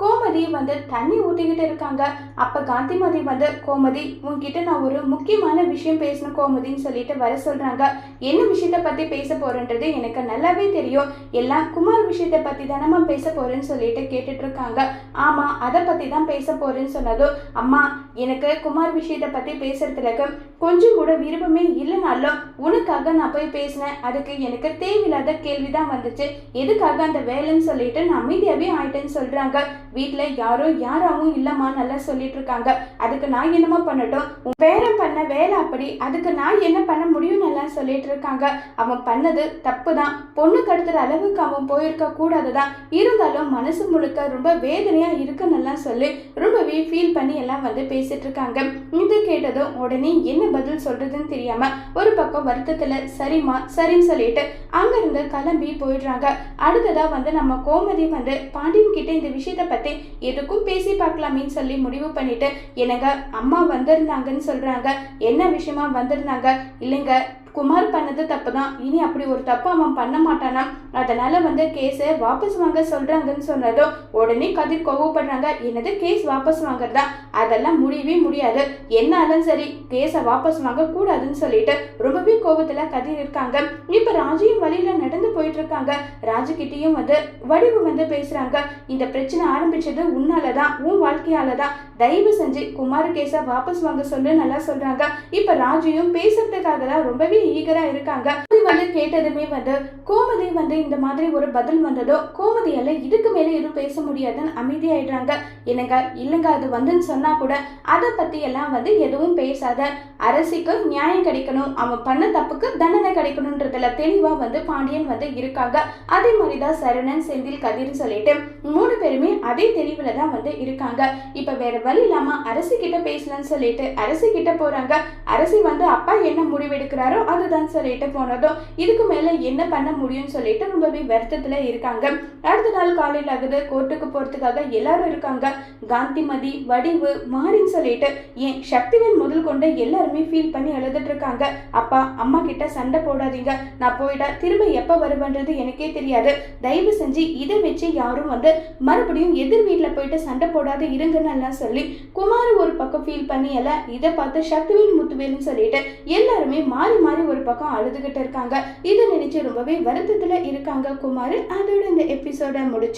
கோமதி வந்து தண்ணி ஊற்றிக்கிட்டு இருக்காங்க. அப்போ காந்திமதி வந்து கோமதி உன்கிட்ட நான் ஒரு முக்கியமான விஷயம் பேசணும் கோமதின்னு சொல்லிட்டு வர சொல்கிறாங்க என்ன விஷயத்தை பற்றி பேச போகிறேன்றது எனக்கு நல்லாவே தெரியும். எல்லாம் குமார் விஷயத்தை பற்றி தானம்மா பேச போகிறேன்னு சொல்லிட்டு கேட்டுட்ருக்காங்க ஆமாம் அதை பற்றி தான் பேச போகிறேன்னு சொன்னதும் அம்மா எனக்கு குமார் விஷயத்தை பற்றி பேசுறதுலக்கு கொஞ்சம் கூட விருப்பமே இல்லைனாலும் உனக்காக நான் போய் பேசினேன். அதுக்கு எனக்கு தேவையில்லாத கேள்வி தான் வந்துச்சு. எதுக்காக அந்த வேலைன்னு சொல்லிட்டு நான் அமைதியாகவே ஆயிட்டேன்னு சொல்கிறாங்க வீட்டில் யாரும் யாராவும் இல்லைம்மா நல்லா சொல்லிட்டு இருக்காங்க அதுக்கு நான் என்னமா பண்ணட்டும்? உன் பேரன் பண்ண வேலை அப்படி அதுக்கு நான் என்ன பண்ண முடியும் நல்லா சொல்லிட்டு இருக்காங்க அவன் பண்ணது தப்பு தான் பொண்ணு கடத்துற அளவுக்கு அவன் போயிருக்க கூடாது தான் இருந்தாலும் மனசு முழுக்க ரொம்ப வேதனையா இருக்குன்னு சொல்லி ரொம்பவே ஃபீல் பண்ணி எல்லாம் வந்து பேசிட்டு இருக்காங்க இது கேட்டதும் உடனே என்ன பதில் சொல்றதுன்னு தெரியாம ஒரு பக்கம் வருத்தத்துல சரிம்மா சரின்னு சொல்லிட்டு அங்கிருந்து கிளம்பி போயிடுறாங்க. அடுத்ததா வந்து நம்ம கோமதி வந்து பாண்டியன் கிட்ட இந்த விஷயத்த பத்தி எதுக்கும் பேசி பார்க்கலாமேன்னு சொல்லி முடிவு பண்ணிட்டு எனக்கு அம்மா வந்திருந்தாங்கன்னு சொல்றாங்க. என்ன விஷயமா வந்திருந்தாங்க? இல்லைங்க குமார் பண்ணது தப்பு தான் இனி அப்படி ஒரு தப்பு அவன் பண்ண மாட்டானா? அதனால வந்து கேஸை வாபஸ் வாங்க சொல்றாங்கன்னு சொன்னதும் உடனே கதிர் கோவப்படுறாங்க. என்னது கேஸ் வாபஸ் வாங்குறதா? அதெல்லாம் முடியவே முடியாது. என்னாலும் சரி கேஸை வாபஸ் வாங்க கூடாதுன்னு சொல்லிட்டு ரொம்பவே கோபத்துல கதிர் இருக்காங்க. இப்ப ராஜியும் வழியில நடந்து போயிட்டு இருக்காங்க. ராஜுகிட்டயும் வந்து வடிவு வந்து பேசுறாங்க. இந்த பிரச்சனை ஆரம்பிச்சது உன்னாலதான் உன் வாழ்க்கையால தான் தயவு செஞ்சு குமார் கேஸை வாபஸ் வாங்க சொல்லு நல்லா சொல்றாங்க. இப்ப ராஜியும் பேசுறதுக்காக தான் ரொம்பவே ஈகரா இருக்காங்க. வந்து கேட்டதுமே வந்து கோமதி வந்து இந்த மாதிரி ஒரு பதில் வந்ததோ கோமதியால இதுக்கு மேல எதுவும் பேச முடியாதுன்னு அமைதியாயிடுறாங்க. என்னங்க இல்லைங்க அது வந்துன்னு சொன்னா கூட அதை பத்தி எல்லாம் வந்து எதுவும் பேசாத. அரசிக்கு நியாயம் கிடைக்கணும் அவன் பண்ண தப்புக்கு தண்டனை கிடைக்கணுன்றதுல தெளிவா வந்து பாண்டியன் வந்து இருக்காங்க. அதே மாதிரிதான் சரணன் செந்தில் கதிர்னு சொல்லிட்டு மூணு பேருமே அதே தெளிவுல தான் வந்து இருக்காங்க. இப்ப வேற வழி இல்லாம அரசு கிட்ட பேசலன்னு சொல்லிட்டு அரசு கிட்ட போறாங்க. அரசி வந்து அப்பா என்ன முடிவெடுக்கிறாரோ அதுதான் சொல்லிட்டு போனதும் இதுக்கு மேல என்ன பண்ண முடியும்னு சொல்லிட்டு ரொம்பவே வருத்தத்துல இருக்காங்க. அடுத்த நாள் காலையில் ஆகுது கோர்ட்டுக்கு போறதுக்காக எல்லாரும் இருக்காங்க. காந்திமதி வடிவு மாறின்னு சொல்லிட்டு ஏன் சக்திவேல் முதல் கொண்டு எல்லாருமே ஃபீல் பண்ணி எழுதிட்டு இருக்காங்க. அப்பா அம்மா கிட்ட சண்டை போடாதீங்க. நான் போயிட்டா திரும்ப எப்ப வருவேன்றது எனக்கே தெரியாது. தயவு செஞ்சு இதை வச்சு யாரும் வந்து மறுபடியும் எதிர் வீட்டில் போயிட்டு சண்டை போடாத இருங்கன்னு எல்லாம் சொல்லி குமார் பக்கம் ஃபீல் பண்ணி எல்லாம் இதை பார்த்து சக்திவேல் முத்துவேல்னு சொல்லிட்டு எல்லாருமே மாறி மாறி ஒரு பக்கம் அழுதுகிட்டு இருக்காங்க. இதை நினைச்சு ரொம்பவே வருத்தத்துல இருக்காங்க குமார் அதோட இந்த எபிசோட முடிச்சு